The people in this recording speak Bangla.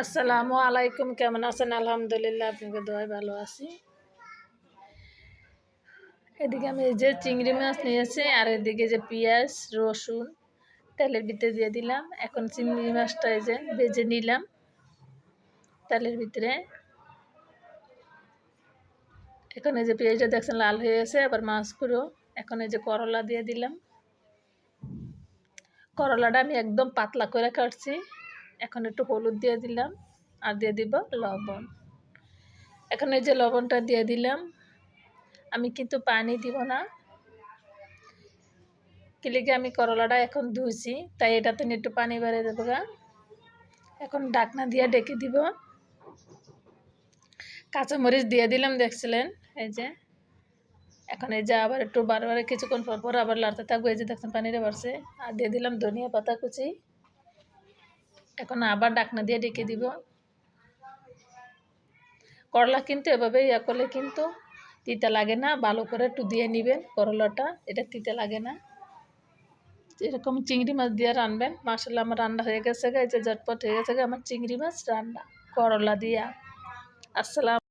আসসালামু আলাইকুম, কেমন আছেন? আলহামদুলিল্লাহ আপনাকে দোয়াই ভালো আছি? এদিকে আমি এই যে চিংড়ি মাছ নিয়েছি, আর এদিকে যে পেঁয়াজ, রসুন, তেলের ভিতরে দিয়ে দিলাম। এখন চিংড়ি মাছটা এই যে ভেজে নিলাম তেলের ভিতরে। এখন এই যে পেঁয়াজটা দেখছেন, লাল হয়ে গেছে, আবার মাছগুলো এখন এই যে করলা দিয়ে দিলাম। করলাটা আমি একদম পাতলা করে কাটছি। এখন একটু হলুদ দিয়ে দিলাম আর দিয়ে দিব লবণ। এখন এই যে লবণটা দিয়ে দিলাম। আমি কিন্তু পানি দিব না। কিলিকে আমি করলাটা এখন ধুইছি, তাই এটাতে একটু পানি বেড়ে দেবো গা। এখন ডাকনা দিয়ে ডেকে দিব। কাঁচামরিচ দিয়ে দিলাম, দেখছিলেন? এই যে। এখন এই যে আবার একটু বারবার কিছুক্ষণ পর পর আবার লাড়তে থাকব। এই যে দেখছেন, পানিটা বাড়ছে। আর দিয়ে দিলাম ধনিয়া পাতা কুচি। এখন আবার ডাকনা দিয়ে ডেকে দিব। করলা কিন্তু এভাবে ইয়া করলে কিন্তু তিতা লাগে না, ভালো করে একটু দিয়ে নেবেন করলাটা, এটা তিতা লাগে না। এরকম চিংড়ি মাছ দিয়ে রানবেন মাসাল্লাহ আমার রান্না হয়ে গেছে গা, এই যে ঝটপট হয়ে গেছে গা, আমার চিংড়ি মাছ রান্না, করলা দিয়া। আসসালাম